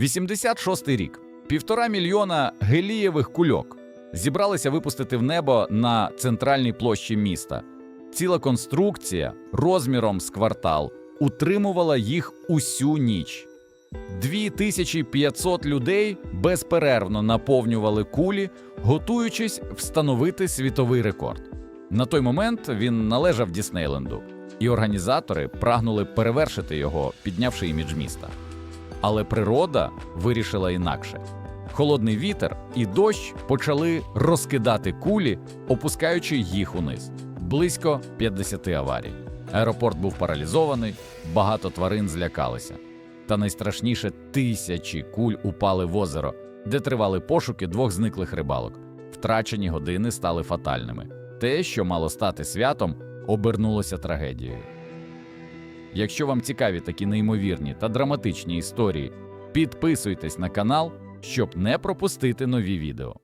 86-й рік. Півтора мільйона гелієвих кульок зібралися випустити в небо на центральній площі міста. Ціла конструкція розміром з квартал утримувала їх усю ніч. 2500 людей безперервно наповнювали кулі, готуючись встановити світовий рекорд. На той момент він належав Діснейленду, і організатори прагнули перевершити його, піднявши імідж міста. Але природа вирішила інакше. Холодний вітер і дощ почали розкидати кулі, опускаючи їх униз. Близько 50 аварій. Аеропорт був паралізований, багато тварин злякалися. Та найстрашніше тисячі куль упали в озеро, де тривали пошуки двох зниклих рибалок. Втрачені години стали фатальними. Те, що мало стати святом, обернулося трагедією. Якщо вам цікаві такі неймовірні та драматичні історії, підписуйтесь на канал, щоб не пропустити нові відео.